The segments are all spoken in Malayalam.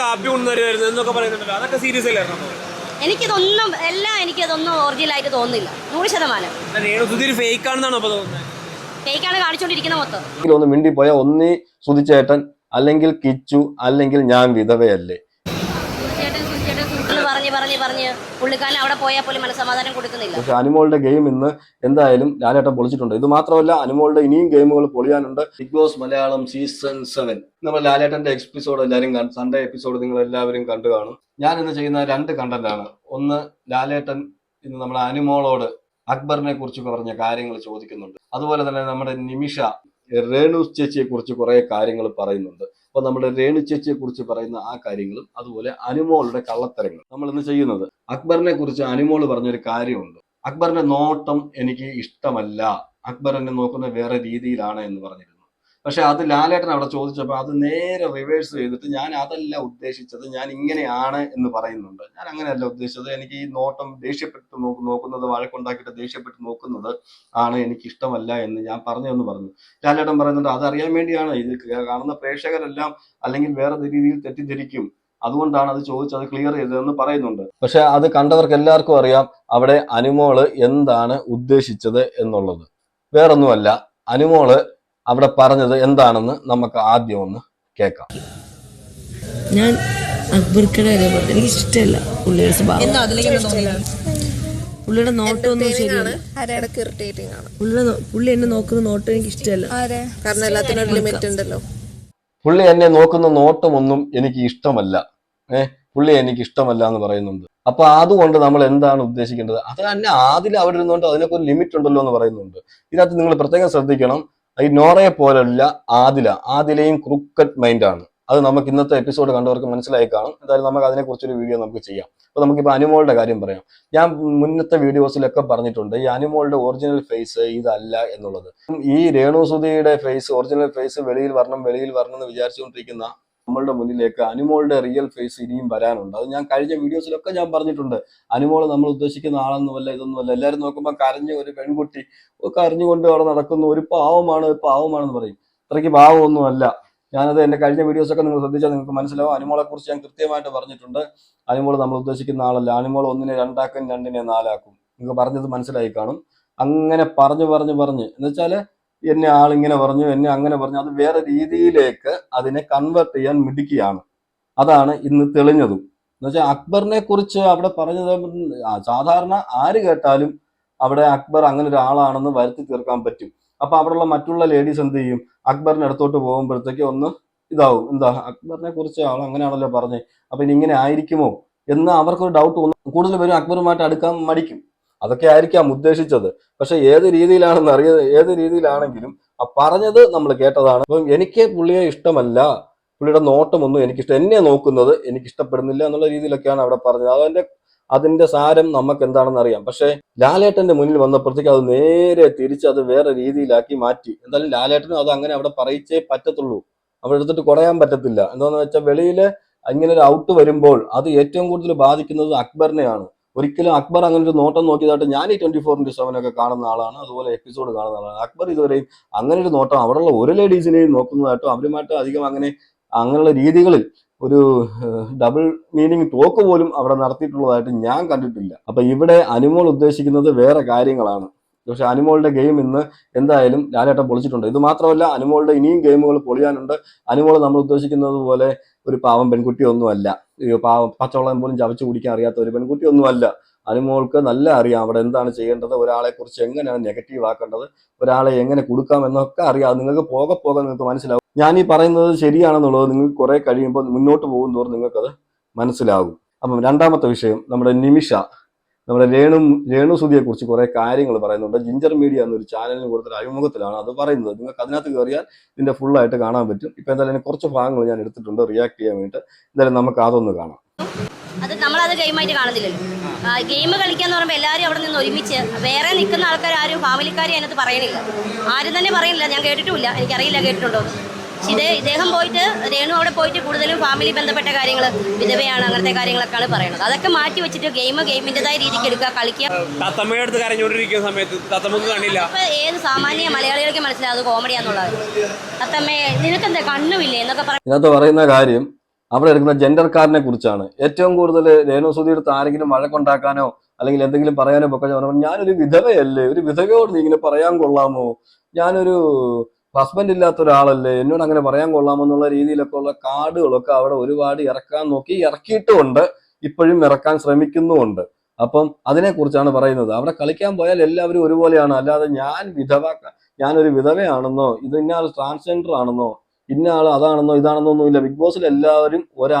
കാപ്പി കൊണ്ടുവരുമായിരുന്നു എന്നൊക്കെ പറയുന്നുണ്ടല്ലോ. അതൊക്കെ സീരിയസ് അല്ലായിരുന്നു എനിക്കിതൊന്നും എല്ലാം എനിക്കതൊന്നും ഒറിജിനലായിട്ട് തോന്നുന്നില്ല. നൂറ് ശതമാനം. ഒരു ഫേക്ക് ആണെന്നാണ് അപ്പൊ തോന്നുന്നത്? ഫേക്കാണ് മൊത്തം. ഒന്ന് മിണ്ടിപ്പോയ ഒന്നി സുതിച്ചേട്ടൻ അല്ലെങ്കിൽ കിച്ചു അല്ലെങ്കിൽ ഞാൻ വിധവയല്ലേ? പറഞ്ഞ് പറഞ്ഞ് പുള്ളിക്കാരൻ അവിടെ പോയാൽ പോലും മനസ്സമാധാനം കൊടുക്കുന്നില്ല. പക്ഷെ അനുമോളുടെ ഗെയിം ഇന്ന് എന്തായാലും ലാലേട്ടൻ പൊളിച്ചിട്ടുണ്ട്. ഇത് മാത്രമല്ല അനുമോളുടെ ഇനിയും ഗെയിമുകൾ പൊളിയാനുണ്ട്. Big boss Malayalam season seven നമ്മൾ ലാലേട്ടന്റെ എപ്പിസോഡ് എല്ലാവരും കണ്ട് സൺഡേ എപ്പിസോഡ് നിങ്ങൾ എല്ലാവരും കണ്ടു കാണും. ഞാൻ ഇന്ന് ചെയ്യുന്ന രണ്ട് കണ്ടന്റാണ്. ആണ് ഒന്ന് ലാലേട്ടൻ ഇന്ന് നമ്മുടെ അനുമോളോട് അക്ബറിനെ കുറിച്ച് പറഞ്ഞ കാര്യങ്ങൾ ചോദിക്കുന്നുണ്ട്. അതുപോലെ തന്നെ നമ്മുടെ നിമിഷ രേണു ചേച്ചിയെ കുറിച്ച് കുറെ കാര്യങ്ങൾ പറയുന്നുണ്ട്. അപ്പൊ നമ്മുടെ രേണു ചേച്ചിയെ കുറിച്ച് പറയുന്ന ആ കാര്യങ്ങളും അതുപോലെ അനുമോളുടെ കള്ളത്തരങ്ങൾ നമ്മൾ ഇന്ന് ചെയ്യുന്നത്? അക്ബറിനെ കുറിച്ച് അനുമോൾ പറഞ്ഞൊരു കാര്യമുണ്ട്. അക്ബറിന്റെ നോട്ടം എനിക്ക് ഇഷ്ടമല്ല. അക്ബർ എന്നെ നോക്കുന്ന വേറെ രീതിയിലാണ് എന്ന് പറഞ്ഞിരുന്നു. പക്ഷെ അത് ലാലേട്ടൻ അവിടെ ചോദിച്ചപ്പോൾ അത് നേരെ റിവേഴ്സ് ചെയ്തിട്ട് ഞാൻ അതല്ല ഉദ്ദേശിച്ചത് ഞാൻ ഇങ്ങനെയാണ് എന്ന് പറയുന്നുണ്ട്. ഞാൻ അങ്ങനെയല്ല ഉദ്ദേശിച്ചത്. എനിക്ക് ഈ നോട്ടം ദേഷ്യപ്പെട്ട് നോക്ക് നോക്കുന്നത് വഴക്കുണ്ടാക്കിയിട്ട് ദേഷ്യപ്പെട്ട് നോക്കുന്നത് ആണ് എനിക്ക് ഇഷ്ടമല്ല എന്ന് ഞാൻ പറഞ്ഞു എന്ന് പറഞ്ഞു. ലാലേട്ടൻ പറയുന്നുണ്ട് അതറിയാൻ വേണ്ടിയാണ്. ഇത് കാണുന്ന പ്രേക്ഷകരെല്ലാം അല്ലെങ്കിൽ വേറെ രീതിയിൽ തെറ്റിദ്ധരിക്കും. അതുകൊണ്ടാണ് അത് ചോദിച്ചത് ക്ലിയർ ചെയ്തതെന്ന് പറയുന്നുണ്ട്. പക്ഷെ അത് കണ്ടവർക്ക് എല്ലാവർക്കും അറിയാം അവിടെ അനുമോൾ എന്താണ് ഉദ്ദേശിച്ചത് എന്നുള്ളത്. വേറൊന്നുമല്ല അനുമോൾ അവിടെ പറഞ്ഞത് എന്താണെന്ന് നമുക്ക് ആദ്യം ഒന്ന് കേൾക്കാം. ഞാൻ അക്ബർക്കടെ കാര്യം പറഞ്ഞു എനിക്ക് ഇഷ്ടമല്ല പുള്ളിയുടെ സ്വഭാവം. പുള്ളിയുടെ നോട്ടം ഒന്നും ശരിയല്ല. ആരെയൊക്കെ ഇറിറ്റേറ്റിംഗ് ആണ്? പുള്ളിയുടെ പുള്ളി എന്നെ നോക്കുന്ന നോട്ടം എനിക്ക് ഇഷ്ടമല്ല. ആരെ? കാരണം എല്ലാത്തിനും ഒരു ലിമിറ്റ് ഉണ്ടല്ലോ. പുള്ളി എന്നെ നോക്കുന്ന നോട്ടമൊന്നും എനിക്ക് ഇഷ്ടമല്ല. ഏ? പുള്ളി എനിക്ക് ഇഷ്ടമല്ല എന്ന് പറയുന്നുണ്ട്. അപ്പൊ അതുകൊണ്ട് നമ്മൾ എന്താണ് ഉദ്ദേശിക്കേണ്ടത്? അത് തന്നെ ആദ്യം അവരിരുന്നുകൊണ്ട് അതിനൊക്കെ ഒരു ലിമിറ്റ് ഉണ്ടല്ലോ എന്ന് പറയുന്നുണ്ട്. ഇതിനകത്ത് നിങ്ങൾ പ്രത്യേകം ശ്രദ്ധിക്കണം. ഈ നോറയെ പോലെയുള്ള ആദില ആദിലയും ക്രൂക്കറ്റ് മൈൻഡാണ് അത് നമുക്ക് ഇന്നത്തെ എപ്പിസോഡ് കണ്ടവർക്ക് മനസ്സിലായി കാണും. എന്തായാലും നമുക്ക് അതിനെക്കുറിച്ചൊരു വീഡിയോ നമുക്ക് ചെയ്യാം. അപ്പൊ നമുക്കിപ്പോൾ അനുമോളുടെ കാര്യം പറയാം. ഞാൻ മുന്നത്തെ വീഡിയോസിലൊക്കെ പറഞ്ഞിട്ടുണ്ട് ഈ അനുമോളുടെ ഒറിജിനൽ ഫേസ് ഇതല്ല എന്നുള്ളത്. ഈ രേണുസുതിയുടെ ഫേസ് ഒറിജിനൽ ഫേസ് വെളിയിൽ വരണം വെളിയിൽ വരണം എന്ന് വിചാരിച്ചുകൊണ്ടിരിക്കുന്ന നമ്മളുടെ മുന്നിലേക്ക് അനുമോളുടെ റിയൽ ഫേസ് ഇനിയും വരാനുണ്ട്. അത് ഞാൻ കഴിഞ്ഞ വീഡിയോസിലൊക്കെ ഞാൻ പറഞ്ഞിട്ടുണ്ട്. അനുമോൾ നമ്മൾ ഉദ്ദേശിക്കുന്ന ആളൊന്നുമല്ല ഇതൊന്നുമല്ല. എല്ലാവരും നോക്കുമ്പോൾ കരഞ്ഞ ഒരു പെൺകുട്ടി കരഞ്ഞുകൊണ്ട് അവിടെ നടക്കുന്നു. ഒരു പാവമാണ് ഒരു പാവമാണെന്ന് പറയും. അത്രയ്ക്ക് പാവമൊന്നുമല്ല. ഞാനത് എന്റെ കഴിഞ്ഞ വീഡിയോസൊക്കെ നിങ്ങൾ ശ്രദ്ധിച്ചാൽ നിങ്ങൾക്ക് മനസ്സിലാവും. അനുമോളെ കുറിച്ച് ഞാൻ കൃത്യമായിട്ട് പറഞ്ഞിട്ടുണ്ട്. അനുമോൾ നമ്മൾ ഉദ്ദേശിക്കുന്ന ആളല്ല. അനുമോൾ ഒന്നിനെ രണ്ടാക്കും രണ്ടിനെ നാലാക്കും. നിങ്ങൾക്ക് പറഞ്ഞത് മനസ്സിലായി കാണും. അങ്ങനെ പറഞ്ഞു പറഞ്ഞു പറഞ്ഞ്. എന്ന് വെച്ചാൽ എന്നെ ആളിങ്ങനെ പറഞ്ഞു എന്നെ അങ്ങനെ പറഞ്ഞു. അത് വേറെ രീതിയിലേക്ക് അതിനെ കൺവേർട്ട് ചെയ്യാൻ മിടുക്കിയാണ്. അതാണ് ഇന്ന് തെളിഞ്ഞതും. എന്നുവെച്ചാൽ അക്ബറിനെ കുറിച്ച് അവിടെ പറഞ്ഞത് സാധാരണ ആര് കേട്ടാലും അവിടെ അക്ബർ അങ്ങനെ ഒരാളാണെന്ന് വരുത്തി തീർക്കാൻ പറ്റും. അപ്പൊ അവിടെയുള്ള മറ്റുള്ള ലേഡീസ് എന്ത് ചെയ്യും? അക്ബറിന്റെ അടുത്തോട്ട് പോകുമ്പോഴത്തേക്ക് ഒന്ന് ഇതാവും. എന്താ അക്ബറിനെ കുറിച്ച് ആൾ അങ്ങനെയാണല്ലോ പറഞ്ഞേ. അപ്പൊ ഇനി ഇങ്ങനെ ആയിരിക്കുമോ? എന്ന് അവർക്കൊരു ഡൗട്ട് കൂടുതൽ പേരും അക്ബറുമായിട്ട് അടുക്കാൻ മടിക്കും. അതൊക്കെ ആയിരിക്കാം ഉദ്ദേശിച്ചത്. പക്ഷെ ഏത് രീതിയിലാണെന്ന് അറിയ ഏത് രീതിയിലാണെങ്കിലും ആ പറഞ്ഞത് നമ്മൾ കേട്ടതാണ്. അപ്പം എനിക്ക് പുള്ളിയെ ഇഷ്ടമല്ല. പുള്ളിയുടെ നോട്ടമൊന്നും എനിക്കിഷ്ടം എന്നെ നോക്കുന്നത് എനിക്ക് ഇഷ്ടപ്പെടുന്നില്ല എന്നുള്ള രീതിയിലൊക്കെയാണ് അവിടെ പറഞ്ഞത്. അതിന്റെ അതിന്റെ സാരം നമുക്ക് എന്താണെന്ന് അറിയാം. പക്ഷേ ലാലേട്ടന്റെ മുന്നിൽ വന്നപ്പോഴത്തേക്ക് അത് നേരെ തിരിച്ച് അത് വേറെ രീതിയിലാക്കി മാറ്റി. എന്തായാലും ലാലേട്ടനും അത് അങ്ങനെ അവിടെ പറയിച്ചേ പറ്റത്തുള്ളൂ. അവിടെ എടുത്തിട്ട് കുറയാൻ പറ്റത്തില്ല. എന്താണെന്ന് വെച്ചാൽ വെളിയിൽ ഇങ്ങനെ ഒരു ഔട്ട് വരുമ്പോൾ അത് ഏറ്റവും കൂടുതൽ ബാധിക്കുന്നത് അക്ബറിനെയാണ്. ഒരിക്കലും അക്ബർ അങ്ങനെ ഒരു നോട്ടം നോക്കിയതായിട്ട് ഞാൻ ഈ ട്വന്റി ഫോർ ഇന്റു സെവൻ ഒക്കെ കാണുന്ന ആളാണ് അതുപോലെ എപ്പിസോഡ് കാണുന്ന ആളാണ്. അക്ബർ ഇതുവരെയും അങ്ങനെ ഒരു നോട്ടം അവിടെയുള്ള ഒരു ലേഡീസിനെയും നോക്കുന്നതായിട്ടും അവരുമായിട്ട് അധികം അങ്ങനെ അങ്ങനെയുള്ള രീതികളിൽ ഒരു ഡബിൾ മീനിങ് ടോക്ക് പോലും അവിടെ നടത്തിയിട്ടുള്ളതായിട്ട് ഞാൻ കണ്ടിട്ടില്ല. അപ്പൊ ഇവിടെ അനുമോൾ ഉദ്ദേശിക്കുന്നത് വേറെ കാര്യങ്ങളാണ്. പക്ഷെ അനുമോളുടെ ഗെയിം ഇന്ന് എന്തായാലും ലാലേട്ടൻ പൊളിച്ചിട്ടുണ്ട്. ഇത് മാത്രമല്ല അനുമോളുടെ ഇനിയും ഗെയിമുകൾ പൊളിയാനുണ്ട്. അനുമോൾ നമ്മൾ ഉദ്ദേശിക്കുന്നത് പോലെ ഒരു പാവം പെൺകുട്ടിയൊന്നുമല്ല. പാവം പച്ചവെള്ളം പോലും ചവച്ചു കുടിക്കാൻ അറിയാത്ത ഒരു പെൺകുട്ടിയൊന്നുമല്ല. അനുമോൾക്ക് നല്ല അറിയാം അവിടെ എന്താണ് ചെയ്യേണ്ടത് ഒരാളെ കുറിച്ച് എങ്ങനെയാണ് നെഗറ്റീവ് ആക്കേണ്ടത് ഒരാളെ എങ്ങനെ കൊടുക്കാം എന്നൊക്കെ അറിയാം നിങ്ങൾക്ക് പോകെ പോകെ നിങ്ങൾക്ക് മനസ്സിലാവും. ഞാൻ ഈ പറയുന്നത് ശരിയാണെന്നുള്ളത് നിങ്ങൾ കുറെ കഴിയുമ്പോൾ മുന്നോട്ട് പോകും നിങ്ങൾക്കത് മനസ്സിലാകും. അപ്പം രണ്ടാമത്തെ വിഷയം നമ്മുടെ നിമിഷ നമ്മുടെ രേണു രേണു സുധിയെ കുറിച്ച് കുറെ കാര്യങ്ങൾ പറയുന്നുണ്ട്. ജിഞ്ചർ മീഡിയ എന്നൊരു ചാനലിന് കൂടുതൽ അഭിമുഖത്തിലാണ് അത് പറയുന്നത്. നിങ്ങൾക്ക് അതിനകത്ത് കയറിയാൽ ഫുൾ ആയിട്ട് കാണാൻ പറ്റും. ഇപ്പൊ എന്തായാലും കുറച്ച് ഭാഗങ്ങൾ ഞാൻ എടുത്തിട്ടുണ്ട്. റിയാക്ട് ചെയ്യാൻ വേണ്ടിയിട്ട്. എന്തായാലും നമുക്ക് അതൊന്ന് കാണാം. അത് നമ്മളത് ഗെയിമായിട്ട് കാണുന്നില്ലല്ലോ ഗെയിം കളിക്കാന്ന് പറയുമ്പോൾ എല്ലാവരും അവിടെ നിന്ന് ഒരുമിച്ച് വേറെ നിൽക്കുന്ന ആൾക്കാർ ആരും ഫാമിലിക്കാരും അതിനകത്ത് പറയണില്ല. ആരും തന്നെ പറയണില്ല. ഞാൻ കേട്ടിട്ടുമില്ല. എനിക്കറിയില്ല കേട്ടിട്ടുണ്ടോ. പക്ഷെ ഇതേ ഇദ്ദേഹം പോയിട്ട് രേണു അവിടെ പോയിട്ട് കൂടുതലും ഫാമിലി ബന്ധപ്പെട്ട കാര്യങ്ങൾ വിധവയാണ് അങ്ങനത്തെ കാര്യങ്ങളൊക്കെയാണ് പറയുന്നത്. അതൊക്കെ മാറ്റി വെച്ചിട്ട് ഗെയിം ഗെയിമിന്റെതായ രീതിക്ക് എടുക്കുക കളിക്കുക. തത്തമ്മയുടെ അടുത്ത് കരഞ്ഞുകൊണ്ടിരിക്കുന്ന സമയത്ത് തത്തമ്മക്ക് കണ്ടില്ല ഇപ്പൊ ഏത് സാമാന്യ മലയാളികൾക്ക് മനസ്സിലാവും കോമഡിയാന്നുള്ളത് അത്തമ്മേ നിനക്കെന്താ കണ്ണുമില്ലേ എന്നൊക്കെ പറയുന്നത് ഇതിനകത്ത് പറയുന്ന കാര്യം അവിടെ എടുക്കുന്ന ജെൻഡർക്കാരനെ കുറിച്ചാണ്. ഏറ്റവും കൂടുതൽ രേണുസുതി എടുത്ത് ആരെങ്കിലും വഴക്കുണ്ടാക്കാനോ അല്ലെങ്കിൽ എന്തെങ്കിലും പറയാനോ പൊക്കെ പറഞ്ഞു ഞാനൊരു വിധവയല്ലേ ഒരു വിധവയോട് നീ ഇങ്ങനെ പറയാൻ കൊള്ളാമോ? ഞാനൊരു ഹസ്ബൻഡ് ഇല്ലാത്ത ഒരാളല്ലേ? എന്നോട് അങ്ങനെ പറയാൻ കൊള്ളാമെന്നുള്ള രീതിയിലൊക്കെ ഉള്ള കാർഡുകളൊക്കെ അവിടെ ഒരുപാട് ഇറക്കാൻ നോക്കി ഇറക്കിയിട്ടുമുണ്ട്. ഇപ്പോഴും ഇറക്കാൻ ശ്രമിക്കുന്നുമുണ്ട്. അപ്പം അതിനെക്കുറിച്ചാണ് പറയുന്നത്. അവിടെ കളിക്കാൻ പോയാൽ എല്ലാവരും ഒരുപോലെയാണ്. അല്ലാതെ ഞാൻ വിധവ ഞാനൊരു വിധവയാണെന്നോ ഇത് ഇന്ന ആൾ ട്രാൻസ്ജെൻഡർ ആണെന്നോ ഇന്ന ആൾ അതാണെന്നോ ഇതാണെന്നോ ഒന്നുമില്ല. ബിഗ് ബോസിൽ എല്ലാവരും ഒരാ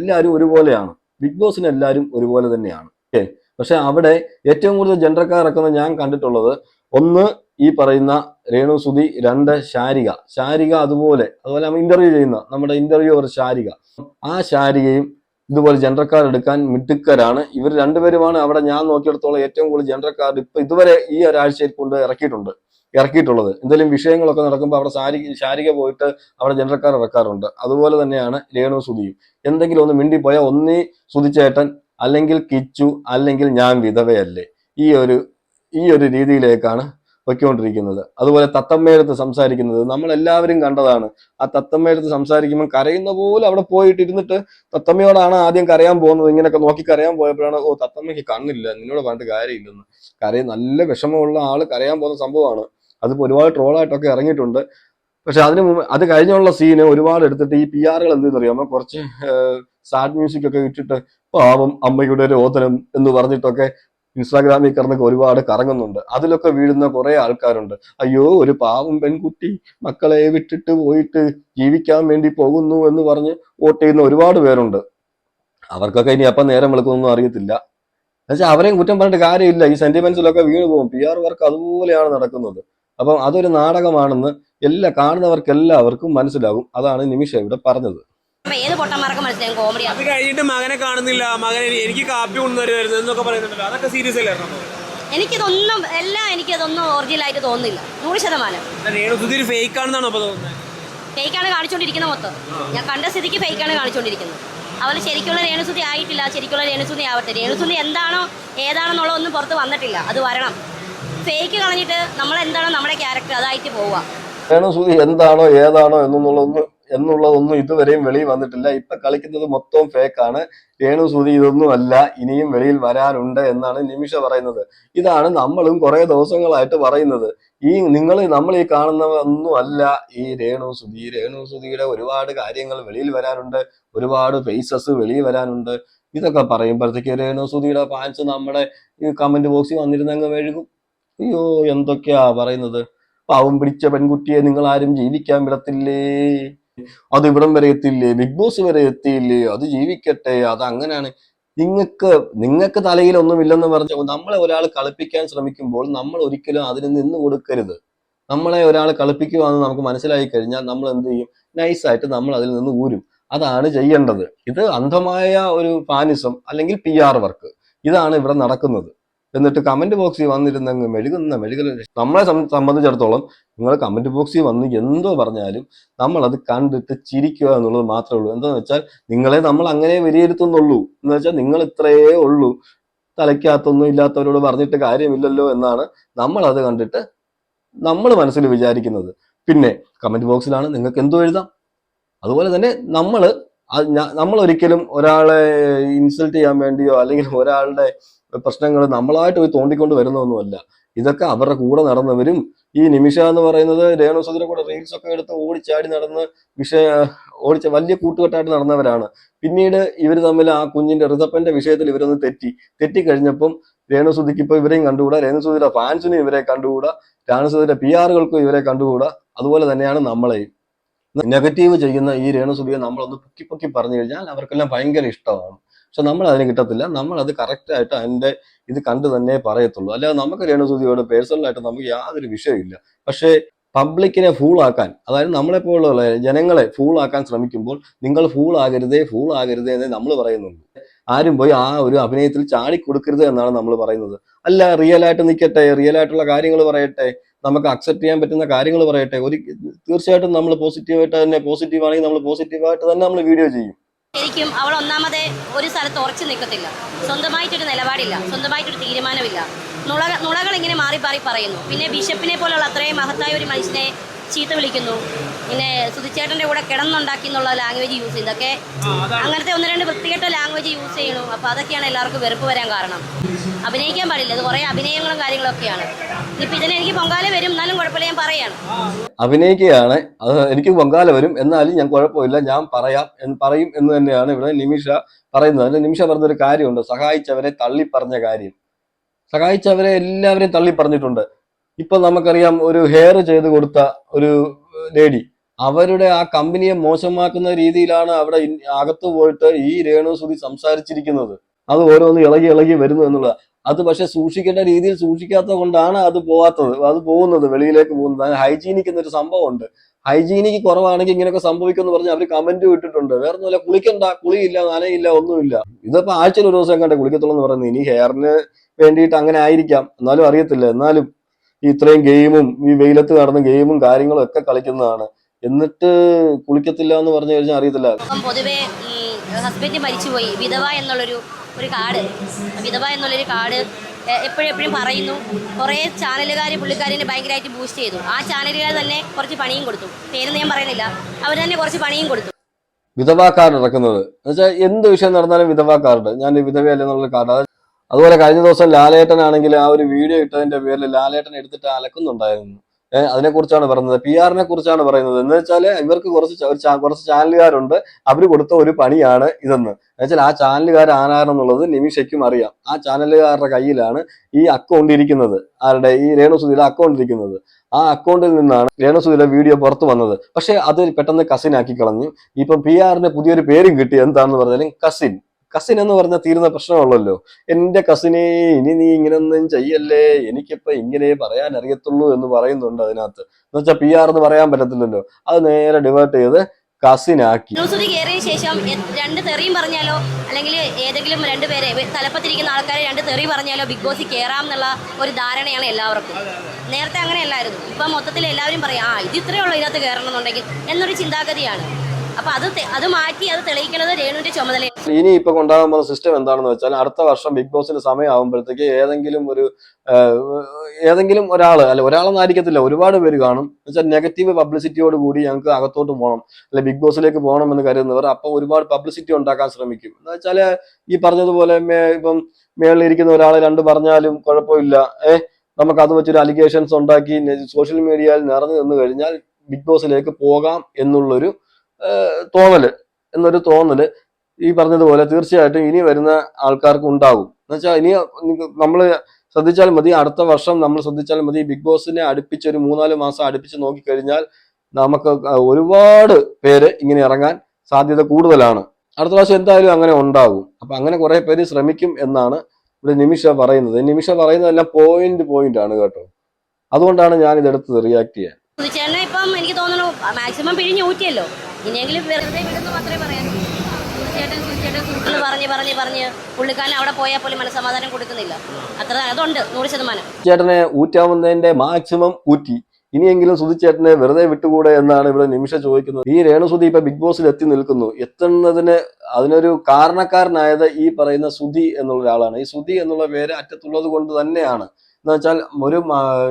എല്ലാവരും ഒരുപോലെയാണ്. ബിഗ് ബോസിന് എല്ലാവരും ഒരുപോലെ തന്നെയാണ്. ഓക്കെ പക്ഷെ അവിടെ ഏറ്റവും കൂടുതൽ ജെൻഡർക്കാർ ഇറക്കുന്നത് ഞാൻ കണ്ടിട്ടുള്ളത് ഒന്ന് ഈ പറയുന്ന രേണു സുധി രണ്ട് ശാരിക. ശാരിക അതുപോലെ അതുപോലെ ഇന്റർവ്യൂ ചെയ്യുന്ന നമ്മുടെ ഇന്റർവ്യൂവർ ശാരിക. ആ ശാരികയും ഇതുപോലെ ജെൻഡർക്കാർ എടുക്കാൻ മിടുക്കരാണ്. ഇവർ രണ്ടുപേരുമാണ് അവിടെ ഞാൻ നോക്കിയെടുത്തോളം ഏറ്റവും കൂടുതൽ ജെൻഡർക്കാർ ഇപ്പൊ ഇതുവരെ ഈ ഒരാഴ്ചയിൽ കൊണ്ട് ഇറക്കിയിട്ടുണ്ട് ഇറക്കിയിട്ടുള്ളത്. എന്തെങ്കിലും വിഷയങ്ങളൊക്കെ നടക്കുമ്പോൾ അവിടെ ശാരി ശാരിക പോയിട്ട് അവിടെ ജനറക്കാർ ഇറക്കാറുണ്ട്. അതുപോലെ തന്നെയാണ് രേണു സുധിയും. എന്തെങ്കിലും ഒന്ന് മിണ്ടിപ്പോയാൽ ഒന്നീ സുധിച്ചേട്ടൻ അല്ലെങ്കിൽ കിച്ചു അല്ലെങ്കിൽ ഞാൻ വിധവയല്ലേ? ഈ ഒരു ഈ ഒരു രീതിയിലേക്കാണ് പൊയ്ക്കൊണ്ടിരിക്കുന്നത്. അതുപോലെ തത്തമ്മയെടുത്ത് സംസാരിക്കുന്നത് നമ്മൾ എല്ലാവരും കണ്ടതാണ്. ആ തത്തമ്മയെടുത്ത് സംസാരിക്കുമ്പോൾ കരയുന്ന പോലെ അവിടെ പോയിട്ട് ഇരുന്നിട്ട് തത്തമ്മയോടാണ് ആദ്യം കരയാൻ പോകുന്നത്. ഇങ്ങനെയൊക്കെ നോക്കി കരയാൻ പോയപ്പോഴാണ് ഓ തത്തമ്മയ്ക്ക് കണ്ണില്ല. നിന്നോട് പറഞ്ഞിട്ട് കാര്യമില്ലെന്ന്. കരയും. നല്ല വിഷമമുള്ള ആൾ കരയാൻ പോകുന്ന സംഭവമാണ്. അതിപ്പോൾ ഒരുപാട് ട്രോളായിട്ടൊക്കെ ഇറങ്ങിയിട്ടുണ്ട്. പക്ഷെ അതിന് മുമ്പ് അത് കഴിഞ്ഞുള്ള സീന് ഒരുപാട് എടുത്തിട്ട് ഈ പി ആറുകൾ എന്തെന്ന് അറിയാമോ കുറച്ച് സാഡ് മ്യൂസിക് ഒക്കെ ഇട്ടിട്ട് പാവം അമ്മയുടെ രോദനം എന്ന് പറഞ്ഞിട്ടൊക്കെ ഇൻസ്റ്റാഗ്രാമിൽ കിടന്നൊക്കെ ഒരുപാട് കറങ്ങുന്നുണ്ട്. അതിലൊക്കെ വീഴുന്ന കുറേ ആൾക്കാരുണ്ട്. അയ്യോ ഒരു പാവം പെൺകുട്ടി മക്കളെ വിട്ടിട്ട് പോയിട്ട് ജീവിക്കാൻ വേണ്ടി പോകുന്നു എന്ന് പറഞ്ഞ് വോട്ട് ചെയ്യുന്ന ഒരുപാട് പേരുണ്ട്. അവർക്കൊക്കെ ഇനി അപ്പം നേരം വെളുക്കുന്നൊന്നും അറിയത്തില്ല. എന്നുവെച്ചാൽ അവരെയും കുറ്റം പറഞ്ഞിട്ട് കാര്യമില്ല. ഈ സെന്റിമെന്റ്സിലൊക്കെ വീണ് പോകും. പി ആർ വർക്ക് അതുപോലെയാണ് നടക്കുന്നത്. അപ്പം അതൊരു നാടകമാണെന്ന് എല്ലാ കാണുന്നവർക്ക് എല്ലാവർക്കും മനസ്സിലാകും. അതാണ് നിമിഷ ഇവിടെ പറഞ്ഞത്. അപ്പൊ ഏത് പൊട്ടന്മാർക്ക് മനസ്സിലാവും കോമഡി അത് കഴിഞ്ഞിട്ട് മകനെ കാണുന്നില്ല മകൻ എനിക്ക് കാപ്പി കൊണ്ടുവരുമായിരുന്നു എന്നൊക്കെ പറയുന്നുണ്ടല്ലോ. അതൊക്കെ സീരിയസ് അല്ലായിരുന്നു? എനിക്കിതൊന്നും എല്ലാം എനിക്കതൊന്നും ഒറിജിനലായിട്ട് തോന്നുന്നില്ല. നൂറ് ശതമാനം. അല്ല, രേണു സുധി ഒരു ഫേക്ക് ആണെന്നാണ് അപ്പൊ തോന്നുന്നത് ഫേക്കാണ് കാണിച്ചുകൊണ്ടിരിക്കുന്നത് മൊത്തം. ഞാൻ കണ്ട സ്ഥിതിക്ക് ഫേക്കാണ് കാണിച്ചുകൊണ്ടിരിക്കുന്നത് അവർ ശരിക്കുള്ള രേണുസുതി ആയിട്ടില്ല ശരിക്കുള്ള രേണുസുതി ആവട്ടെ. രേണുസുതി എന്താണോ ഏതാണെന്നുള്ള ഒന്നും പുറത്ത് വന്നിട്ടില്ല. അത് വരണം. ഫേക്ക് കളഞ്ഞിട്ട് നമ്മൾ എന്താണോ നമ്മുടെ ക്യാരക്ടർ അതായിട്ട് പോവുക. രേണുസൂതി എന്താണോ ഏതാണോ എന്നുള്ളതൊന്നും എന്നുള്ളതൊന്നും ഇതുവരെയും വെളിയിൽ വന്നിട്ടില്ല. ഇപ്പൊ കളിക്കുന്നത് മൊത്തവും ഫേക്കാണ് രേണു രേണുസൂതി ഇതൊന്നും അല്ല. ഇനിയും വെളിയിൽ വരാനുണ്ട് എന്നാണ് നിമിഷ പറയുന്നത്. ഇതാണ് നമ്മളും കുറെ ദിവസങ്ങളായിട്ട് പറയുന്നത്. ഈ നിങ്ങൾ നമ്മൾ ഈ കാണുന്നതൊന്നും അല്ല. ഈ രേണു സുധി രേണു സുധിയുടെ ഒരുപാട് കാര്യങ്ങൾ വെളിയിൽ വരാനുണ്ട്. ഒരുപാട് ഫേസസ് വെളിയിൽ വരാനുണ്ട്. ഇതൊക്കെ പറയുമ്പോഴത്തേക്ക് രേണു സുധിയുടെ ഫാൻസ് നമ്മുടെ ഈ കമന്റ് ബോക്സിൽ വന്നിരുന്നങ്ങ് മെഴുകും. അയ്യോ എന്തൊക്കെയാ പറയുന്നത്? പാവം പിടിച്ച പെൺകുട്ടിയെ നിങ്ങൾ ആരും ജീവിക്കാൻ വിടത്തില്ലേ? അത് ഇവിടം വരെ എത്തിയില്ലേ? ബിഗ് ബോസ് വരെ എത്തിയില്ലേ? അത് ജീവിക്കട്ടെ അത് അങ്ങനെയാണ്. നിങ്ങൾക്ക് നിങ്ങൾക്ക് തലയിൽ ഒന്നുമില്ലെന്ന് പറഞ്ഞ നമ്മളെ ഒരാൾ കളിപ്പിക്കാൻ ശ്രമിക്കുമ്പോൾ നമ്മൾ ഒരിക്കലും അതിന് നിന്ന് കൊടുക്കരുത്. നമ്മളെ ഒരാൾ കളിപ്പിക്കുവാന്ന് നമുക്ക് മനസ്സിലായി കഴിഞ്ഞാൽ നമ്മൾ എന്ത് ചെയ്യും? നൈസായിട്ട് നമ്മൾ അതിൽ നിന്ന് ഊരും. അതാണ് ചെയ്യേണ്ടത്. ഇത് അന്ധമായ ഒരു ഫാനിസം അല്ലെങ്കിൽ പി വർക്ക് ഇതാണ് ഇവിടെ നടക്കുന്നത്. എന്നിട്ട് കമന്റ് ബോക്സിൽ വന്നിരുന്നങ്ങ് മെഴുകുന്ന മെഴുകൽ നമ്മളെ സംബന്ധിച്ചിടത്തോളം നിങ്ങൾ കമന്റ് ബോക്സിൽ വന്ന് എന്തോ പറഞ്ഞാലും നമ്മൾ അത് കണ്ടിട്ട് ചിരിക്കുക എന്നുള്ളത് മാത്രമേ ഉള്ളൂ. എന്താന്ന് വെച്ചാൽ നിങ്ങളെ നമ്മൾ അങ്ങനെ വിലയിരുത്തുന്നുള്ളൂ. എന്ന് വെച്ചാൽ നിങ്ങൾ ഇത്രയേ ഉള്ളൂ. തലയ്ക്കകത്തൊന്നും ഇല്ലാത്തവരോട് പറഞ്ഞിട്ട് കാര്യമില്ലല്ലോ എന്നാണ് നമ്മൾ അത് കണ്ടിട്ട് നമ്മൾ മനസ്സിൽ വിചാരിക്കുന്നത്. പിന്നെ കമന്റ് ബോക്സിലാണ് നിങ്ങൾക്ക് എന്തോ എഴുതാം. അതുപോലെ തന്നെ നമ്മൾ നമ്മൾ ഒരിക്കലും ഒരാളെ ഇൻസൾട്ട് ചെയ്യാൻ വേണ്ടിയോ അല്ലെങ്കിൽ ഒരാളുടെ പ്രശ്നങ്ങൾ നമ്മളായിട്ട് പോയി തോണ്ടിക്കൊണ്ട് വരുന്നൊന്നുമല്ല ഇതൊക്കെ അവരുടെ കൂടെ നടന്നവരും ഈ നിമിഷ എന്ന് പറയുന്നത് രേണുസുദിനെ കൂടെ റീൽസ് ഒക്കെ എടുത്ത് ഓടിച്ചാടി നടന്ന് വിഷയ ഓടിച്ച വലിയ കൂട്ടുകെട്ടായിട്ട് നടന്നവരാണ്. പിന്നീട് ഇവർ തമ്മിൽ ആ കുഞ്ഞിന്റെ ഋതപ്പന്റെ വിഷയത്തിൽ ഇവരൊന്ന് തെറ്റി. തെറ്റിക്കഴിഞ്ഞപ്പം രേണുസുദിക്ക് ഇപ്പൊ ഇവരെയും കണ്ടുകൂടാ? രേണുസുദിയുടെ ഫാൻസിനും ഇവരെ കണ്ടുകൂടാ? രേണുസുതിയുടെ പി ആറുകൾക്കും ഇവരെ കണ്ടുകൂടാ? അതുപോലെ തന്നെയാണ് നമ്മളെയും. നെഗറ്റീവ് ചെയ്യുന്ന ഈ രേണുസുതിയെ നമ്മളൊന്ന് പൊക്കി പൊക്കി പറഞ്ഞു കഴിഞ്ഞാൽ അവർക്കെല്ലാം ഭയങ്കര ഇഷ്ടമാണ്. പക്ഷെ നമ്മൾ അതിന് കിട്ടത്തില്ല. നമ്മൾ അത് കറക്റ്റ് ആയിട്ട് അതിന്റെ ഇത് കണ്ടു തന്നെ പറയത്തുള്ളൂ. അല്ലാതെ നമുക്ക് രേണുസുതിയോട് പേഴ്സണലായിട്ട് നമുക്ക് യാതൊരു വിഷയമില്ല പക്ഷേ പബ്ലിക്കിനെ ഫൂൾ ആക്കാൻ അതായത് നമ്മളെ പോലുള്ള ജനങ്ങളെ ഫൂൾ ആക്കാൻ ശ്രമിക്കുമ്പോൾ നിങ്ങൾ ഫൂൾ ആകരുതേ എന്നേ നമ്മൾ പറയുന്നുണ്ട് ആരും പോയി ആ ഒരു അഭിനയത്തിൽ ചാടി കൊടുക്കരുത് എന്നാണ് നമ്മൾ പറയുന്നത്. അല്ല റിയൽ ആയിട്ട് നിൽക്കട്ടെ റിയൽ ആയിട്ടുള്ള കാര്യങ്ങൾ പറയട്ടെ നമുക്ക് അക്സെപ്റ്റ് ചെയ്യാൻ പറ്റുന്ന കാര്യങ്ങൾ പറയട്ടെ ഒരു തീർച്ചയായിട്ടും നമ്മൾ പോസിറ്റീവായിട്ട് തന്നെ പോസിറ്റീവ് ആണെങ്കിൽ നമ്മൾ പോസിറ്റീവായിട്ട് തന്നെ നമ്മൾ വീഡിയോ ചെയ്യും. ശരിക്കും അവൾ ഒന്നാമത് ഒരു സ്ഥലത്ത് ഉറച്ചു നിൽക്കത്തില്ല. സ്വന്തമായിട്ടൊരു നിലപാടില്ല. സ്വന്തമായിട്ടൊരു തീരുമാനമില്ല. നുള നുളകൾ ഇങ്ങനെ മാറി മാറി പറയുന്നു. പിന്നെ ബിഷപ്പിനെ പോലുള്ള അത്രയും മഹത്തായ ഒരു മനുഷ്യനെ ചീത്ത വിളിക്കുന്നു. പിന്നെ സുധിച്ചേട്ടന്റെ കൂടെ കിടന്നുണ്ടാക്കി എന്നുള്ള ലാംഗ്വേജ് യൂസ് ചെയ്യുന്നതൊക്കെ അങ്ങനത്തെ ഒന്ന് രണ്ട് വൃത്തികെട്ട ലാംഗ്വേജ് യൂസ് ചെയ്യണു അപ്പോൾ അതൊക്കെയാണ് എല്ലാവർക്കും വെറുപ്പ് വരാൻ കാരണം. അഭിനയിക്കാൻ പാടില്ല. ഇത് കുറേ അഭിനയങ്ങളും കാര്യങ്ങളൊക്കെയാണ്. ഇപ്പം ഇതിന് എനിക്ക് പൊങ്കാല വരും. എന്നാലും കുഴപ്പമില്ല ഞാൻ പറയാണ്. അഭിനയിക്കുകയാണ്. അത് എനിക്ക് പൊങ്കാല വരും. എന്നാലും ഞാൻ കുഴപ്പമില്ല. ഞാൻ പറയാം എന്ന് പറയും എന്ന് തന്നെയാണ് ഇവിടെ നിമിഷ പറയുന്നത്. അതിന് നിമിഷ പറഞ്ഞൊരു കാര്യമുണ്ട്. സഹായിച്ചവരെ തള്ളി പറഞ്ഞ കാര്യം. സഹായിച്ചവരെ എല്ലാവരെയും തള്ളി പറഞ്ഞിട്ടുണ്ട് ഇപ്പൊ നമുക്കറിയാം ഒരു ഹെയർ ചെയ്ത് കൊടുത്ത ഒരു ലേഡി അവരുടെ ആ കമ്പനിയെ മോശമാക്കുന്ന രീതിയിലാണ് അവിടെ അകത്തു പോയിട്ട് ഈ രേണുസുതി സംസാരിച്ചിരിക്കുന്നത്. അത് ഓരോന്ന് ഇളകി ഇളകി വരുന്നു എന്നുള്ളത്. അത് പക്ഷെ സൂക്ഷിക്കേണ്ട രീതിയിൽ സൂക്ഷിക്കാത്തത് കൊണ്ടാണ് അത് പോവാത്തത് അത് പോകുന്നത് വെളിയിലേക്ക് പോകുന്നത്. അതിന് ഹൈജീനിക് എന്നൊരു സംഭവമുണ്ട്. ഹൈജീനിക്ക് കുറവാണെങ്കിൽ ഇങ്ങനെയൊക്കെ സംഭവിക്കും എന്ന് പറഞ്ഞ് അവർ കമന്റ് ഇട്ടിട്ടുണ്ട്. വേറെ ഒന്നുമില്ല കുളിക്കണ്ട കുളിയില്ല നനയില്ല ഒന്നുമില്ല. ഇതിപ്പോ ആഴ്ചയിൽ ഒരു ദിവസം കണ്ടേ കുളിക്കത്തുള്ളൂ എന്ന് പറയുന്നത്. ഇനി ഹെയറിന് വേണ്ടിയിട്ട് അങ്ങനെ ആയിരിക്കാം. എന്നാലും അറിയത്തില്ല. എന്നാലും ഇത്രയും ഗെയിമും ഈ വെയിലത്ത് നടന്ന ഗെയിമും കാര്യങ്ങളും ഒക്കെ കളിക്കുന്നതാണ്. എന്നിട്ട് കുളിക്കത്തില്ല എന്ന് പറഞ്ഞു കഴിഞ്ഞാൽ അറിയത്തില്ല. പൊതുവേ ഹസ്ബൻഡ് മരിച്ചുപോയി. വിധവ എന്നുള്ളൊരു ഒരു കാർഡ് വിധവ എന്നുള്ളൊരു കാർഡ് എപ്പോഴെപ്പോഴും എപ്പോഴും പറയുന്നു. കുറേ ചാനലുകാർ പുള്ളിക്കാരിനെ ഭയങ്കരമായിട്ട് ബൂസ്റ്റ് ചെയ്തു. ആ ചാനലുകാർ തന്നെ കുറച്ച് പണിയും കൊടുത്തു. പേരൊന്നും ഞാൻ പറയുന്നില്ല. അവർ തന്നെ കുറച്ച് പണിയും കൊടുത്തു. വിധവാ കാർഡ് ഇറക്കുന്നത് എന്നുവെച്ചാൽ എന്ത് വിഷയം നടന്നാലും വിധവാ കാർഡ് ഞാൻ വിധവയല്ലെന്നുള്ള കാർഡ് അതുപോലെ കഴിഞ്ഞ ദിവസം ലാലേട്ടനാണെങ്കിൽ ആ ഒരു വീഡിയോ ഇട്ടതിന്റെ പേരിൽ ലാലേട്ടൻ എടുത്തിട്ട് അലക്കുന്നുണ്ടായിരുന്നു. ഏഹ് അതിനെ കുറിച്ചാണ് പറയുന്നത്. പി ആറിനെ കുറിച്ചാണ് പറയുന്നത്. എന്ന് വെച്ചാൽ ഇവർക്ക് കുറച്ച് കുറച്ച് ചാനലുകാരുണ്ട്. അവർ കൊടുത്ത ഒരു പണിയാണ് ഇതെന്ന്. എന്നുവെച്ചാൽ ആ ചാനലുകാർ ആരാണെന്നുള്ളത് നിമിഷയ്ക്കും അറിയാം. ആ ചാനലുകാരുടെ കയ്യിലാണ് ഈ അക്കൗണ്ട് ഇരിക്കുന്നത്. ആരുടെ? ഈ രേണുസുതിയുടെ അക്കൗണ്ട് ഇരിക്കുന്നത്. ആ അക്കൗണ്ടിൽ നിന്നാണ് രേണുസുതിയുടെ വീഡിയോ പുറത്തു വന്നത്. പക്ഷെ അത് പെട്ടെന്ന് കസിൻ ആക്കി കളഞ്ഞു. ഇപ്പം പി ആറിന് പുതിയൊരു പേരും കിട്ടി. എന്താണെന്ന് പറഞ്ഞാലും കസിൻ. കസിൻ എന്ന് പറഞ്ഞാൽ തീരുന്ന പ്രശ്നമുള്ളല്ലോ എന്റെ കസിനെ ഇനി നീ ഇങ്ങനൊന്നും ചെയ്യല്ലേ? എനിക്കിപ്പോ ഇങ്ങനെ പറയാൻ അറിയത്തുള്ളൂ എന്ന് പറയുന്നുണ്ട് അതിനകത്ത്. എന്ന് വെച്ചാൽ പി ആർ എന്ന് പറയാൻ പറ്റത്തില്ലല്ലോ. അത് നേരെ ഡിവേർട്ട് ചെയ്ത് കസിനാക്കി കയറിയ ശേഷം രണ്ട് തെറിയും പറഞ്ഞാലോ? അല്ലെങ്കിൽ ഏതെങ്കിലും രണ്ട് പേരെ തലപ്പത്തിരിക്കുന്ന ആൾക്കാരെ രണ്ട് തെറി പറഞ്ഞാലോ? ബിഗ് ബോസിൽ കയറാം എന്നുള്ള ഒരു ധാരണയാണ് എല്ലാവർക്കും. നേരത്തെ അങ്ങനെയല്ലായിരുന്നു. ഇപ്പം മൊത്തത്തിൽ എല്ലാവരും പറയാം ആ ഇത് ഇത്രയേ ഉള്ളൂ ഇതിനകത്ത് കയറണം എന്നുണ്ടെങ്കിൽ എന്നൊരു ചിന്താഗതിയാണ്. അപ്പൊ അത് അത് മാറ്റി അത് ചുമതലയാണ് ഇനി ഇപ്പൊ കൊണ്ടാകാൻ സിസ്റ്റം എന്താണെന്ന് വെച്ചാൽ അടുത്ത വർഷം ബിഗ് ബോസിന്റെ സമയമാകുമ്പോഴത്തേക്ക് ഏതെങ്കിലും ഒരു ഏതെങ്കിലും ഒരാൾ അല്ല ഒരാളെന്നായിരിക്കത്തില്ല ഒരുപാട് പേര് കാണും. വെച്ചാൽ നെഗറ്റീവ് പബ്ലിസിറ്റിയോട് കൂടി ഞങ്ങൾക്ക് അകത്തോട്ട് പോകണം. അല്ലെ ബിഗ് ബോസിലേക്ക് പോകണം എന്ന് കരുതുന്നവർ അപ്പൊ ഒരുപാട് പബ്ലിസിറ്റി ഉണ്ടാക്കാൻ ശ്രമിക്കും. എന്ന് വെച്ചാൽ ഈ പറഞ്ഞതുപോലെ ഇപ്പം മേളിൽ ഇരിക്കുന്ന ഒരാളെ രണ്ട് പറഞ്ഞാലും കുഴപ്പമില്ല. ഏഹ് നമുക്ക് അത് വെച്ചൊരു അലിഗേഷൻസ് ഉണ്ടാക്കി സോഷ്യൽ മീഡിയയിൽ നിറഞ്ഞു നിന്ന് കഴിഞ്ഞാൽ ബിഗ് ബോസിലേക്ക് പോകാം എന്നുള്ളൊരു തോന്നൽ. എന്നൊരു തോന്നൽ ഈ പറഞ്ഞതുപോലെ തീർച്ചയായിട്ടും ഇനി വരുന്ന ആൾക്കാർക്ക് ഉണ്ടാകും. എന്നുവെച്ചാൽ ഇനി നമ്മൾ ശ്രദ്ധിച്ചാൽ മതി അടുത്ത വർഷം നമ്മൾ ശ്രദ്ധിച്ചാൽ മതി ബിഗ് ബോസിനെ അടുപ്പിച്ച് ഒരു മൂന്നാൽ മാസം അടുപ്പിച്ച് നോക്കിക്കഴിഞ്ഞാൽ നമുക്ക് ഒരുപാട് പേര് ഇങ്ങനെ ഇറങ്ങാൻ സാധ്യത കൂടുതലാണ്. അടുത്ത പ്രാവശ്യം എന്തായാലും അങ്ങനെ ഉണ്ടാകും. അപ്പൊ അങ്ങനെ കുറെ പേര് ശ്രമിക്കും എന്നാണ് ഇവിടെ നിമിഷ പറയുന്നത്. നിമിഷ പറയുന്നതെല്ലാം പോയിന്റ് പോയിന്റ് ആണ് കേട്ടോ. അതുകൊണ്ടാണ് ഞാൻ ഇതെടുത്തത് റിയാക്ട് ചെയ്യാൻ ഇപ്പം എനിക്ക് തോന്നുന്നു മാക്സിമം പിഴിഞ്ഞ് ഇനിയെങ്കിലും വെറുതെ വിടുന്നു മാത്രമേ പറയാനുള്ളൂ സുഹൃത്തെന്ന് പറഞ്ഞ് പറഞ്ഞ് പറഞ്ഞ് പുള്ളിക്കാരൻ അവിടെ പോയാൽ പോലും മനസ്സമാധാനം കൊടുക്കുന്നില്ല. അത്ര അതുണ്ട് നൂറ് ശതമാനം. ചേട്ടനെ ഊറ്റാവുന്നതിന്റെ മാക്സിമം ഊറ്റി. ഇനിയെങ്കിലും സുധിച്ചേട്ടനെ വെറുതെ വിട്ടുകൂടെ എന്നാണ് ഇവിടെ നിമിഷ ചോദിക്കുന്നത്. ഈ രേണുസുധി ഇപ്പൊ ബിഗ് ബോസിൽ എത്തി നിൽക്കുന്നു. എത്തുന്നതിന് അതിനൊരു കാരണക്കാരനായത് ഈ പറയുന്ന സുധി എന്നുള്ള ഒരാളാണ് ഈ സുധി എന്നുള്ള പേര് അറ്റത്തുള്ളത് കൊണ്ട് തന്നെയാണ്. എന്ന് വെച്ചാൽ ഒരു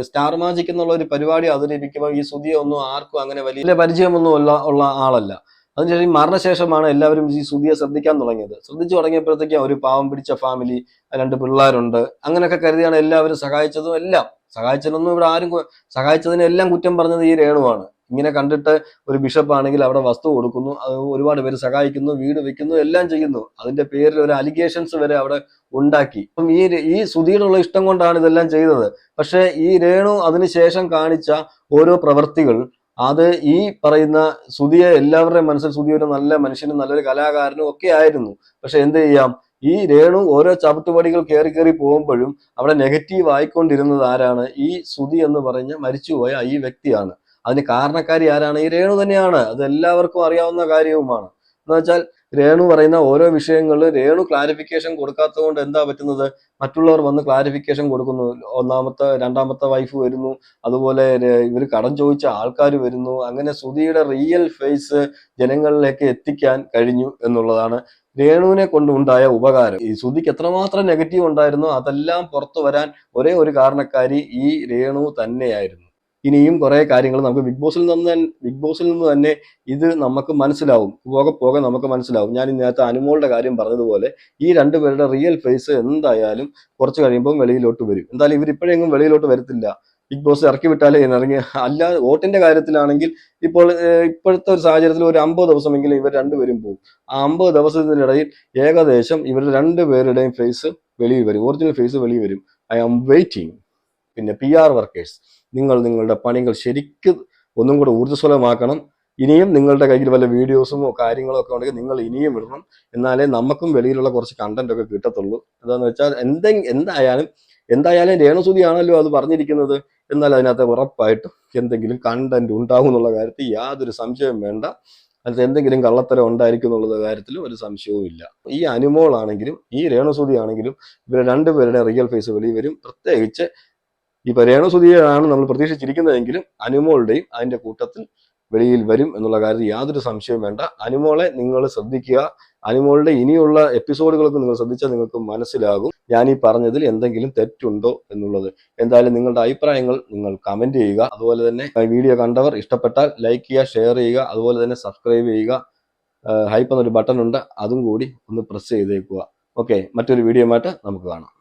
സ്റ്റാർ മാജിക് എന്നുള്ള ഒരു പരിപാടി അവതരിപ്പിക്കുമ്പോൾ ഈ സുധിയെ ഒന്നും ആർക്കും അങ്ങനെ വലിയ പരിചയമൊന്നും ഉള്ള ഉള്ള ആളല്ല. അതിനുശേഷം മരണശേഷമാണ് എല്ലാവരും ഈ സുധിയെ ശ്രദ്ധിക്കാൻ തുടങ്ങിയത്. ശ്രദ്ധിച്ചു തുടങ്ങിയപ്പോഴത്തേക്കും ഒരു പാവം പിടിച്ച ഫാമിലി രണ്ട് പിള്ളേരുണ്ട്. അങ്ങനെയൊക്കെ കരുതിയാണ് എല്ലാവരും സഹായിച്ചതും എല്ലാം. സഹായിച്ചതൊന്നും ഇവിടെ ആരും സഹായിച്ചതിനെല്ലാം കുറ്റം പറഞ്ഞത് ഈ രേണുവാണ്. ഇങ്ങനെ കണ്ടിട്ട് ഒരു ബിഷപ്പ് ആണെങ്കിൽ അവിടെ വസ്തു കൊടുക്കുന്നു അത് ഒരുപാട് പേര് സഹായിക്കുന്നു വീട് വെക്കുന്നു എല്ലാം ചെയ്യുന്നു. അതിന്റെ പേരിൽ ഒരു അലിഗേഷൻസ് വരെ അവിടെ ഉണ്ടാക്കി. അപ്പം ഈ ഈ സുധീടുള്ള ഇഷ്ടം കൊണ്ടാണ് ഇതെല്ലാം ചെയ്തത്. പക്ഷേ ഈ രേണു അതിനുശേഷം കാണിച്ച ഓരോ പ്രവൃത്തികൾ അത് ഈ പറയുന്ന സുധിയെ എല്ലാവരുടെയും മനസ്സിൽ സുധി ഒരു നല്ല മനുഷ്യനും നല്ലൊരു കലാകാരനും ഒക്കെ ആയിരുന്നു. പക്ഷെ എന്ത് ചെയ്യാം? ഈ രേണു ഓരോ ചവിട്ടുപടികൾ കയറി കയറി പോകുമ്പോഴും അവിടെ നെഗറ്റീവ് ആയിക്കൊണ്ടിരുന്നത് ആരാണ്? ഈ സുധി എന്ന് പറഞ്ഞ മരിച്ചുപോയ ഈ വ്യക്തിയാണ്. അതിന് കാരണക്കാരി ആരാണ്? ഈ രേണു തന്നെയാണ്. അത് എല്ലാവർക്കും അറിയാവുന്ന കാര്യവുമാണ്. എന്ന് വെച്ചാൽ രേണു പറയുന്ന ഓരോ വിഷയങ്ങളിൽ രേണു ക്ലാരിഫിക്കേഷൻ കൊടുക്കാത്തത് കൊണ്ട് എന്താ പറ്റുന്നത്? മറ്റുള്ളവർ വന്ന് ക്ലാരിഫിക്കേഷൻ കൊടുക്കുന്നു. ഒന്നാമത്തെ രണ്ടാമത്തെ വൈഫ് വരുന്നു. അതുപോലെ ഇവർ കടം ചോദിച്ച ആൾക്കാർ വരുന്നു. അങ്ങനെ സുധിയുടെ റിയൽ ഫേസ് ജനങ്ങളിലേക്ക് എത്തിക്കാൻ കഴിഞ്ഞു എന്നുള്ളതാണ് രേണുവിനെ കൊണ്ടുണ്ടായ ഉപകാരം. ഈ സുധിക്ക് എത്രമാത്രം നെഗറ്റീവ് ഉണ്ടായിരുന്നോ അതെല്ലാം പുറത്തു വരാൻ ഒരേ ഒരു കാരണക്കാരി ഈ രേണു തന്നെയായിരുന്നു. ഇനിയും കുറേ കാര്യങ്ങൾ നമുക്ക് ബിഗ് ബോസിൽ നിന്ന് ബിഗ് ബോസിൽ നിന്ന് തന്നെ ഇത് നമുക്ക് മനസ്സിലാവും. പോകെ പോകെ നമുക്ക് മനസ്സിലാവും. ഞാൻ നേരത്തെ അനുമോളുടെ കാര്യം പറഞ്ഞതുപോലെ ഈ രണ്ടുപേരുടെ റിയൽ ഫേസ് എന്തായാലും കുറച്ച് കഴിയുമ്പോൾ വെളിയിലോട്ട് വരും. എന്തായാലും ഇവർ ഇപ്പോഴെങ്കിലും വെളിയിലോട്ട് വരത്തില്ല. ബിഗ് ബോസ് ഇറക്കി വിട്ടാലേ ഇറങ്ങി. അല്ലാതെ വോട്ടിന്റെ കാര്യത്തിലാണെങ്കിൽ ഇപ്പോൾ ഇപ്പോഴത്തെ ഒരു സാഹചര്യത്തിൽ ഒരു അമ്പത് ദിവസമെങ്കിലും ഇവർ രണ്ടുപേരും പോകും ആ അമ്പത് ദിവസത്തിനിടയിൽ ഏകദേശം ഇവരുടെ രണ്ടുപേരുടെയും ഫേസ് വെളിയിൽ വരും. ഒറിജിനൽ ഫേസ് വെളിയിൽ വരും. ഐ ആം വെയിറ്റിംഗ് പിന്നെ പി ആർ വർക്കേഴ്സ് നിങ്ങൾ നിങ്ങളുടെ പണികൾ ശരിക്കും ഒന്നും കൂടെ ഊർജസ്വലമാക്കണം. ഇനിയും നിങ്ങളുടെ കയ്യിൽ വല്ല വീഡിയോസുമോ കാര്യങ്ങളോ ഒക്കെ ഉണ്ടെങ്കിൽ നിങ്ങൾ ഇനിയും ഇടണം. എന്നാലേ നമുക്കും വെളിയിലുള്ള കുറച്ച് കണ്ടന്റ് ഒക്കെ കിട്ടത്തുള്ളൂ. എന്താണെന്ന് വെച്ചാൽ എന്തെ എന്തായാലും എന്തായാലും രേണുസുതിയാണല്ലോ അത് പറഞ്ഞിരിക്കുന്നത്. എന്നാൽ അതിനകത്ത് ഉറപ്പായിട്ടും എന്തെങ്കിലും കണ്ടന്റ് ഉണ്ടാകും എന്നുള്ള കാര്യത്തിൽ യാതൊരു സംശയവും വേണ്ട. അതിനകത്ത് എന്തെങ്കിലും കള്ളത്തരം ഉണ്ടായിരിക്കും എന്നുള്ള കാര്യത്തിൽ ഒരു സംശയവും ഇല്ല. ഈ അനുമോൾ ആണെങ്കിലും ഈ രേണുസുതി ആണെങ്കിലും ഇവരെ രണ്ടുപേരുടെ റിയൽ ഫേസ് വെളിയിൽ വരും. പ്രത്യേകിച്ച് ഇപ്പൊ രേണുസുതിയാണ് നമ്മൾ പ്രതീക്ഷിച്ചിരിക്കുന്നതെങ്കിലും അനുമോളുടെയും അതിന്റെ കൂട്ടത്തിൽ വെളിയിൽ വരും എന്നുള്ള കാര്യത്തിൽ യാതൊരു സംശയവും വേണ്ട. അനുമോളെ നിങ്ങൾ ശ്രദ്ധിക്കുക. അനുമോളുടെ ഇനിയുള്ള എപ്പിസോഡുകളൊക്കെ നിങ്ങൾ ശ്രദ്ധിച്ചാൽ നിങ്ങൾക്ക് മനസ്സിലാകും. ഞാൻ ഈ പറഞ്ഞതിൽ എന്തെങ്കിലും തെറ്റുണ്ടോ എന്നുള്ളത്. എന്തായാലും നിങ്ങളുടെ അഭിപ്രായങ്ങൾ നിങ്ങൾ കമന്റ് ചെയ്യുക. അതുപോലെ തന്നെ വീഡിയോ കണ്ടവർ ഇഷ്ടപ്പെട്ടാൽ ലൈക്ക് ചെയ്യുക ഷെയർ ചെയ്യുക അതുപോലെ തന്നെ സബ്സ്ക്രൈബ് ചെയ്യുക. ഹൈപ്പ് എന്നൊരു ബട്ടൺ ഉണ്ട്. അതും കൂടി ഒന്ന് പ്രസ് ചെയ്തേക്കുക. ഓക്കെ മറ്റൊരു വീഡിയോ നമുക്ക് കാണാം.